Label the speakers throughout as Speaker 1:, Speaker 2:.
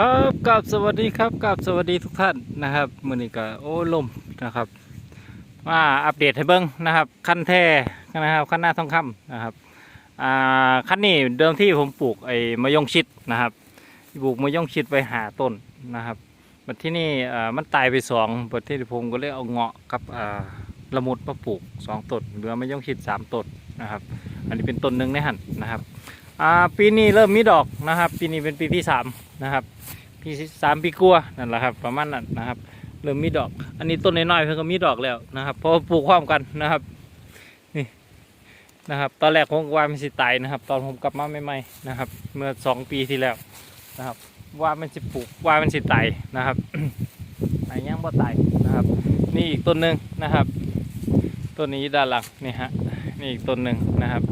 Speaker 1: ครับกับสวัสดีครับกับสวัสดีทุกท่านนะครับมือนี้ก็โอ้ลมนะครับมาอัปเดตให้เบิ้งนะครับขั้นแท้นะครับขั้นหน้าทองคำนะครับอ่าขั้นนี้เดิมที่ผมปลูกไอ้มะยงชิดนะครับปลูกมะยงชิดไปหาต้นนะครับบัดที่นี่อ่ามันตายไปสองบัดที่ผมก็เลยเอาเงาะกับอ่าละมุดมาปลูกสองต้นเหลือมะยงชิดสามต้นนะครับ อันนี้เป็นต้นหนึ่งในหันนะครับอ่าปีนี้เริ่มมีดอกนะครับ ปีนี้เป็นปีที่สาม นะครับปีที่สามปีกลัวนั่นแหละครับประมาณนั้นนะครับเริ่มมีดอก อันนี้ต้นน้อยๆเพิ่งก็มีดอกแล้วนะครับเพราะว่าปลูกพร้อมกันนะครับนี่นะครับ ตอนแรกผมว่ามันสิตายนะครับ ตอนผมกลับมาใหม่ๆนะครับ เมื่อสองปีที่แล้วนะครับ ว่ามันสิปลูกว่ามันสิตายนะครับไอ้ยังบ่ตายนะครับ นี่อีกต้นหนึ่งนะครับต้นนี้ด้านหลังนี่ฮะนี่อีกต้นหนึ่งนะครับ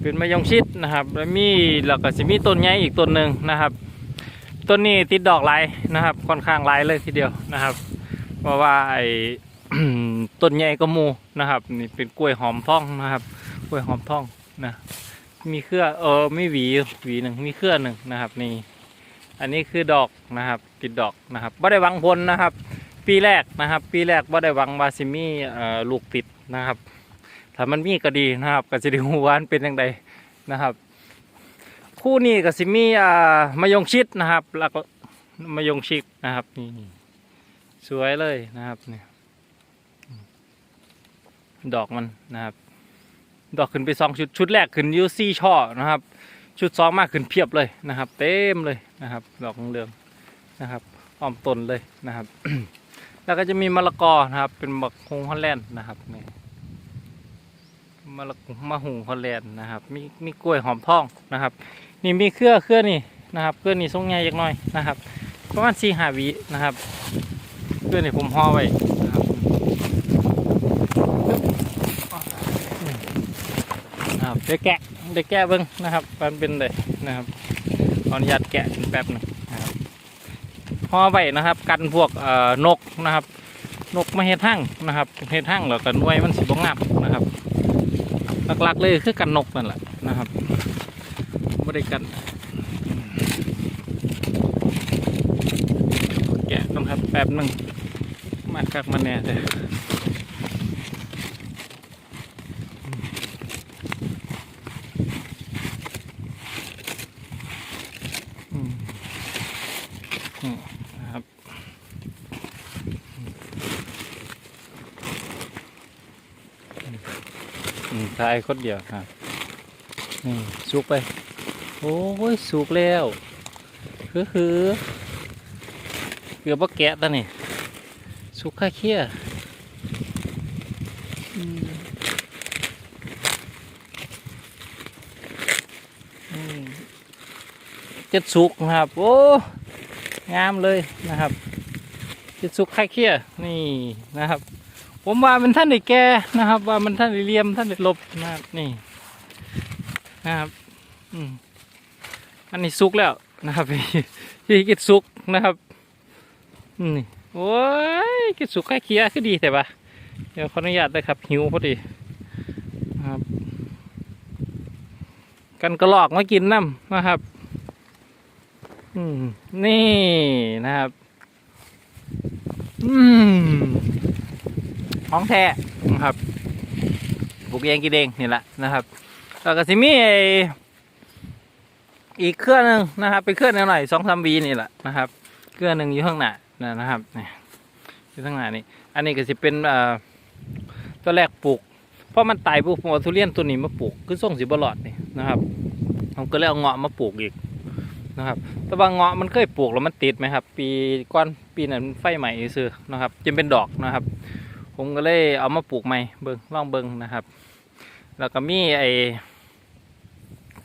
Speaker 1: เป็นมะยงชิดนะครับ แล้วมีแล้วก็จะมีต้นใหญ่อีกต้นหนึ่งนะครับ ต้นนี้ติดดอกหลายนะครับ ค่อนข้างหลายเลยทีเดียวนะครับ เพราะว่าไอ้ต้นใหญ่ก็มูนะครับ นี่เป็นกล้วยหอมท่องนะครับ กล้วยหอมท่องนะ มีเครือเออไม่หวีหวีหนึ่งมีเครือหนึ่งนะครับ นี่ อันนี้คือดอกนะครับ ติดดอกนะครับบ่ได้หวังผลนะครับ ปีแรกนะครับ ปีแรกบ่ได้หวังว่าสิมี่ลูกติดนะครับถ้ามันมีก็ดีนะครับก็จะได้รู้ว่ามันเป็นยังไงนะครับ คู่นี้ก็สิมีอ่ามะยงชิดนะครับแล้วก็มะยงชิดนะครับนี่สวยเลยนะครับนี่ดอกมันนะครับ ดอกขึ้นไปสองชุดชุดแรกขึ้นยูซี่ช่อนะครับ ชุดสองมากขึ้นเพียบเลยนะครับ เต็มเลยนะครับ ดอกเหลืองนะครับอ้อมต้นเลยนะครับ แล้วก็จะมีมะละกอนะครับ เป็นบักฮงฮอลแลนด์นะครับนี่ มะละมะหุงฮอลแลนด์นะครับ มีมีกล้วยหอมทองนะครับ นี่มีเครือเครือนี่นะครับเครือนี่ทรงใหญ่ยักหน่อยนะครับประมาณสี่ห้าวินะครับเครือนี่ผมห่อไว้นะครับนะครับเดี๋ยวแกะเดี๋ยวแกะเบิ้งนะครับมันเป็นเลยนะครับขออนุญาตแกะแป๊บหนึงนะครับห่อไว้นะครับ กันพวกเอ่อนกนะครับ นกมาเฮ็ดหั่งนะครับเฮ็ดหั่งแล้วก็หน่วยมันสิบ่งามนะครับ หลักๆเลยคือกันนกนั่นแหละนะครับไม่ได้กันแกะต้องครับแป๊บหนึ่งมาคักมาแน่เลยอืมอืมนะครับ อืมทายคนเดียวครับนี่สุกไป โอ้ยสุกแล้วคือคือเกือบว่าแกะตานี่สุกค่าเคี้ยเจ็ดสุกนะครับ โอ้ งามเลยนะครับ เจ็ดสุกค่าเคี้ยนี่นะครับ ผมว่ามันท่านได้แก่นะครับ ว่ามันท่านได้เลียมท่านได้ลบนะครับนี่นะครับ อืมอันนี้สุกแล้วนะครับพี่กิดสุกนะครับนี่โอ้ยกิดสุกแค่เคี้ยคือดีแต่ปะเดี๋ยวขออนุญาตเลยครับ หิวพอดีนะครับ กันกระลอกมากินน้ำนะครับ อืมนี่นะครับ อืม ของแท้นะครับปลูกเองกินเองนี่แหละนะครับแล้วก็สิมีไอ้อีกเครื่องหนึ่งนะครับเป็นเครื่องหน่อยสองสามวีนี่แหละนะครับ เครื่องหนึ่งอยู่ข้างหน้านะนะครับนี่อยู่ข้างหน้านี่อันนี้ก็สิเป็นเอ่อตัวแรกปลูกเพราะมันตายปุ๊บผมเอาทุเรียนตัวนี้มาปลูกคือส่งสิบหลอดนี่นะครับผมก็เลยเอาเงาะมาปลูกอีกนะครับ แต่ว่าเงาะมันเคยปลูกแล้วมันติดไหมครับ ปีก้อนปีนั้นไฟใหม่ซื้อนะครับจึงเป็นดอกนะครับ ผมก็เลยเอามาปลูกใหม่เบิ้งลองเบิ้งนะครับ แล้วก็มีไอ้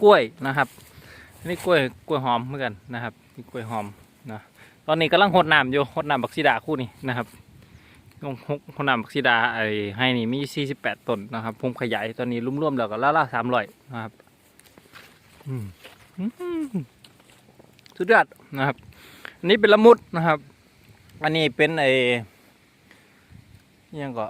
Speaker 1: กล้วยนะครับอันนี่กล้วยกล้วยหอมเหมือนกันนะครับมีกล้วยหอมนะตอนนี้กำลังหดน้ำอยู่หดน้ำบักซีดาคู่นี้นะครับลงหดน้ำบักซีดาไอ้ให้นี่มี 48ต้นนะครับผมขยายตอนนี้รวมๆแล้วก็ละละสามร้อยนะครับอืมอืมสุดยอดนะครับอันนี้เป็นละมุดนะครับ อันนี้เป็นไอ้อิห ยังก็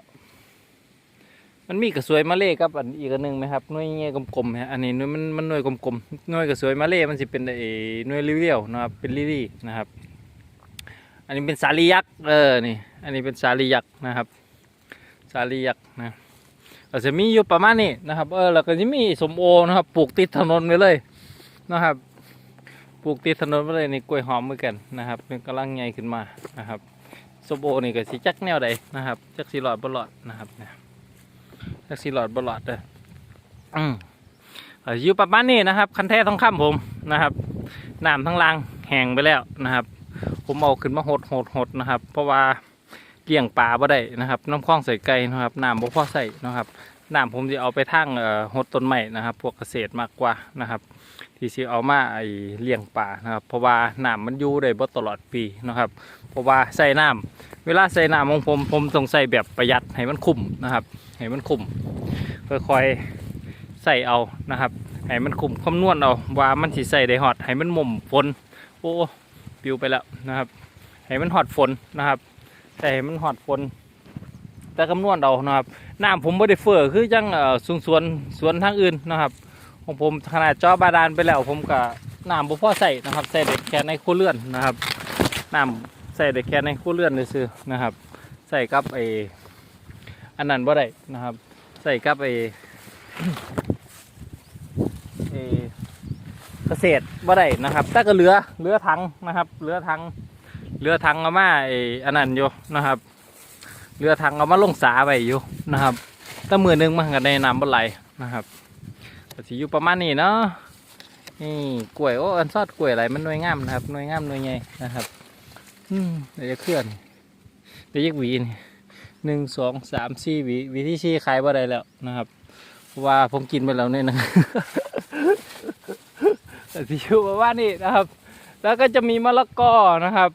Speaker 1: มันมีกระสวยมาเล่กับอันอีกอันหนึ่งไหมครับน่วยเงี้ยกลมๆฮะอันนี้น่วยมันมันน่วยกลมๆน่วยกระสวยมาเล่มันสิเป็นไอ้น่วยเรียวๆนะครับเป็นลิลี่นะครับ อันนี้เป็นสาลียักษ์เออนี่ อันนี้เป็นสาลียักษ์นะครับ สาลียักษ์นะก็จะมีอยู่ประมาณนี้นะครับ เออแล้วก็จะมีสมโอนะครับปลูกติดถนนไปเลยนะครับปลูกติดถนนไปเลยนี่กล้วยหอมเหมือนกันนะครับกำลังใหญ่ขึ้นมานะครับ สมโบนี่ก็สิจักแนวใดนะครับจักสีหลอดบลอดนะครับเนี่ยจักสีหลอดบลอดเด้ออืมอายู่ประมาณนี้นะครับ คันแท้ทองคำผมนะครับน้ำทั้งล่างแห้งไปแล้วนะครับ ผมเอาขึ้นมาหดหดหดนะครับ เพราะว่าเกี่ยงปลาบ่ได้นะครับ น้ำคล้องใส่ไก่นะครับน้ำบ่พอใส่นะครับ น้ำผมจะเอาไปทั้งหดต้นไม้นะครับ พวกเกษตรมากกว่านะครับ ที่สิเอามาไอเลี้ยงปลานะครับ เพราะว่าน้ำมันอยู่ได้บ่ตลอดปีนะครับ เพราะว่าใส่น้ำเวลาใส่น้ำของผมผมต้องใส่แบบประหยัดให้มันคุ้มนะครับให้มันคุ้มค่อยๆใส่เอานะครับให้มันคุ้มคำนวณเอาว่ามันสิใส่ได้ฮอดให้มันหม่มฝนโอ้ปิวไปแล้วนะครับให้มันฮอดฝนนะครับ แต่ให้มันฮอดฝน แต่คำนวณเอานะครับน้ำผมไม่ได้เฟ้อคือจังเอ่อสวนสวนสวนทางอื่นนะครับ ของผมขนาดจอบาดาลไปแล้วผมก็น้ำบ่พอใส่นะครับใส่เด็กแค่ในครัวเรือนนะครับน้ำใส่เด็กแค่ในครัวเรือนเลยซื้อนะครับ ใส่กับไออันนั้นบ่ได้นะครับ ใส่กับไอเกษตรบ่ได้นะครับแต่ก็เหลือเหลือถังนะครับเหลือถังเหลือถังอามาไออันนั้นอยู่นะครับ เหลือถังเอามาลงสาไว้อยู่นะครับแต่มือหนึงมันก็ได้น้ำบ่ไหลนะครับก็สิอยู่ประมาณนี้เนาะนี่กล้วยโอ้อันซอดกล้วยอะไรมันหน่วยงามนะครับหน่วยงามหน่วยใหญ่นะครับอืมเดี๋ยวจะเคลื่อนเดี๋ยวยักหวีนี่หนึ่งสองสามสี่หวีหวีที่ชี้ขายบ่ได้แล้วนะครับว่าผมกินไปแล้วเนี่ยนะก็สิอยู่ประมาณนี้นะครับ แล้วก็จะมีมะละกอนะครับ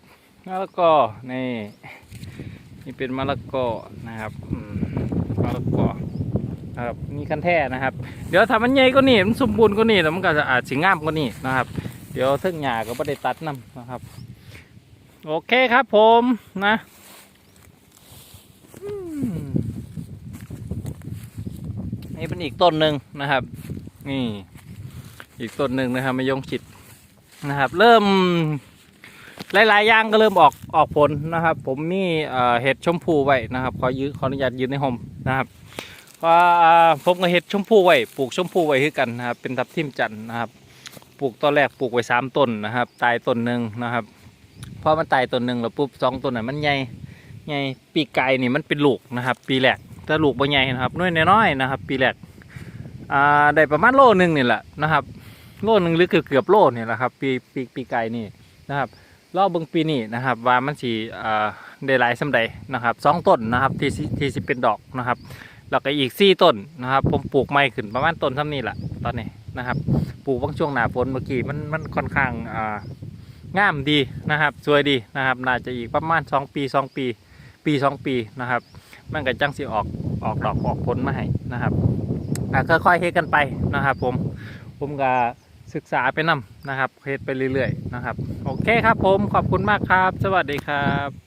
Speaker 1: มะละกอนี่ นี่เป็นมะละกอนะครับมะละกอครับมีคันแท่นะครับ เดี๋ยวถ้ามันใหญ่ก็นี่มันสมบูรณ์ก็นี่แล้วมันก็จะอาจสิงามก็นี่นะครับ เดี๋ยวเทึ่งหญ้าก็ไม่ได้ตัดนํนะครับ โอเคครับผมนะอืมนี่เป็นอีกต้นหนึ่งนะครับ นี่ อีกต้นหนึ่งนะครับมายงชิดนะครับ เริ่ม หลายๆอย่างก็เริ่มออกออกผลนะครับ ผมมีเห็ดชมพูไว้นะครับ ขอยืขออนุญาตยืนในห่มนะครับว่าผมก็เห็ดชมพูไว้ปลูกชมพูไว้คือกันนะครับ เป็นทับทิมจันนะครับ ปลูกตอนแรกปลูกไว้สามต้นนะครับ ตายต้นหนึ่งนะครับพอมันตายต้นหนึ่งแล้วปุ๊บสองต้นน่ะมันใหญ่ใหญ่ปีกไก่นี่มันเป็นลูกนะครับ ปีแรกแต่ลูกบ่ใหญ่นะครับน้อยน้อยๆนะครับ ปีแรกอ่าได้ประมาณโลหนึ่งนี่แหละนะครับ โลหนึ่งหรือเกือบเกือบโลนี่แหละครับ ปีปีปีไก่นี่นะครับ รอบเบิ่งปีนี้นะครับว่ามันสีได้หลายสำใดนะครับสองต้นนะครับที่สิที่สิเป็นดอกนะครับแล้วก็อีกสี่ต้นนะครับ ผมปลูกไม้ขึ้นประมาณต้นท่านี้แหละตอนนี้นะครับ ปลูกบางช่วงหนาฝนเมื่อกี้มันมันค่อนข้างอ่างามดีนะครับสวยดีนะครับ น่าจะอีกประมาณสองปีสองปี ปีสองปีนะครับ มันก็จังสิออกออกดอกออกผลมาให้นะครับอะค่อยๆเฮ็ดกันไปนะครับ ผมผมก็ศึกษาไปนํนะครับเฮ็ดไปเรื่อยๆนะครับ โอเคครับผมขอบคุณมากครับ สวัสดีครับ